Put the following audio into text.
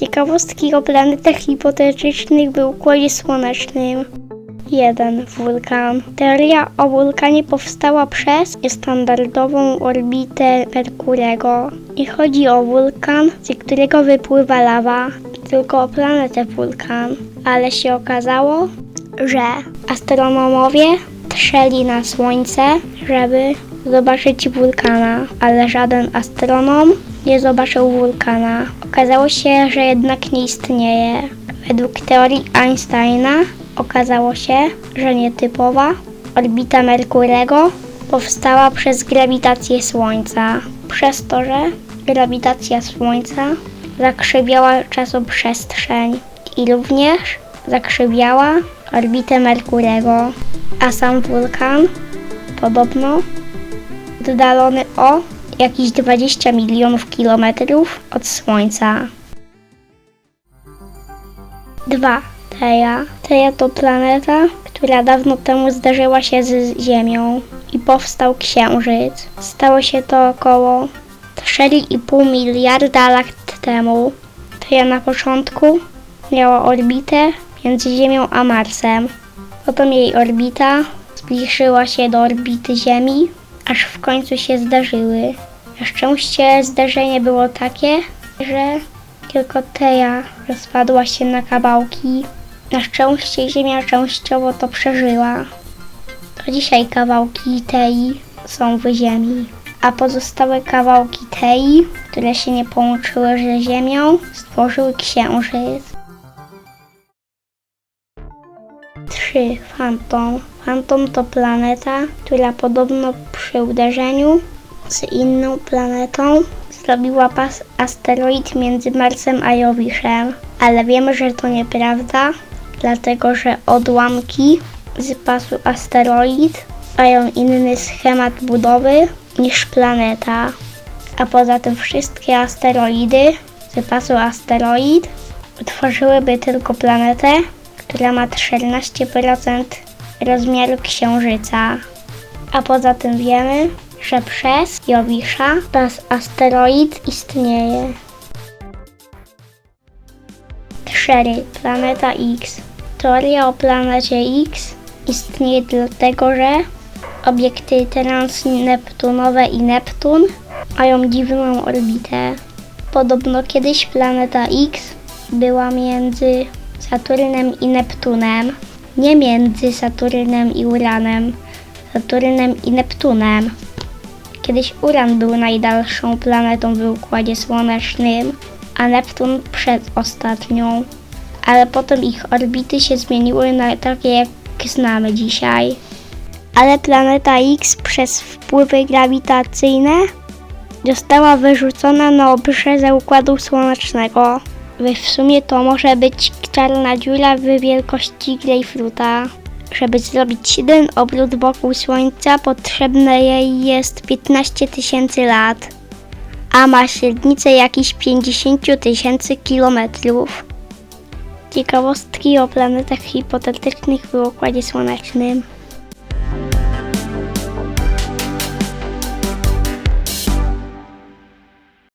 Ciekawostki o planetach hipotetycznych w Układzie Słonecznym. 1. Wulkan. Teoria o wulkanie powstała przez standardową orbitę Merkurego. Nie chodzi o wulkan, z którego wypływa lawa, tylko o planetę wulkan. Ale się okazało, że astronomowie trzeli na Słońce, żeby zobaczyć wulkana, ale żaden astronom nie zobaczył wulkana. Okazało się, że jednak nie istnieje. Według teorii Einsteina okazało się, że nietypowa orbita Merkurego powstała przez grawitację Słońca. Przez to, że grawitacja Słońca zakrzywiała czasoprzestrzeń i również zakrzywiała orbitę Merkurego, a sam wulkan podobno oddalony o jakieś 20 milionów kilometrów od Słońca. 2. Teja. Teja to planeta, która dawno temu zdarzyła się z Ziemią i powstał Księżyc. Stało się to około 4,5 miliarda lat temu. Teja na początku miała orbitę między Ziemią a Marsem. Potem jej orbita zbliżyła się do orbity Ziemi, aż w końcu się zdarzyły. Na szczęście zdarzenie było takie, że tylko Teja rozpadła się na kawałki. Na szczęście Ziemia częściowo to przeżyła. Do dzisiaj kawałki Tei są w Ziemi, a pozostałe kawałki Tei, które się nie połączyły z Ziemią, stworzyły Księżyc. 3. Fantom. Fantom to planeta, która podobno przy uderzeniu z inną planetą zrobiła pas asteroid między Marsem a Jowiszem. Ale wiemy, że to nieprawda, dlatego że odłamki z pasu asteroid mają inny schemat budowy niż planeta. A poza tym wszystkie asteroidy z pasu asteroid utworzyłyby tylko planetę, która ma 14% rozmiaru Księżyca. A poza tym wiemy, że przez Jowisza pas asteroid istnieje. 4. Planeta X. Teoria o planecie X istnieje dlatego, że obiekty transneptunowe i Neptun mają dziwną orbitę. Podobno kiedyś planeta X była między Saturnem i Neptunem, nie między Saturnem i Uranem, Saturnem i Neptunem. Kiedyś Uran był najdalszą planetą w Układzie Słonecznym, a Neptun przedostatnią. Ale potem ich orbity się zmieniły na takie, jak znamy dzisiaj. Ale planeta X przez wpływy grawitacyjne została wyrzucona na obrzeże Układu Słonecznego. W sumie to może być czarna dziura w wielkości grejpfruta. Żeby zrobić jeden obrót wokół Słońca potrzebne jej jest 15 tysięcy lat, a ma średnicę jakichś 50 tysięcy kilometrów. Ciekawostki o planetach hipotetycznych w Układzie Słonecznym.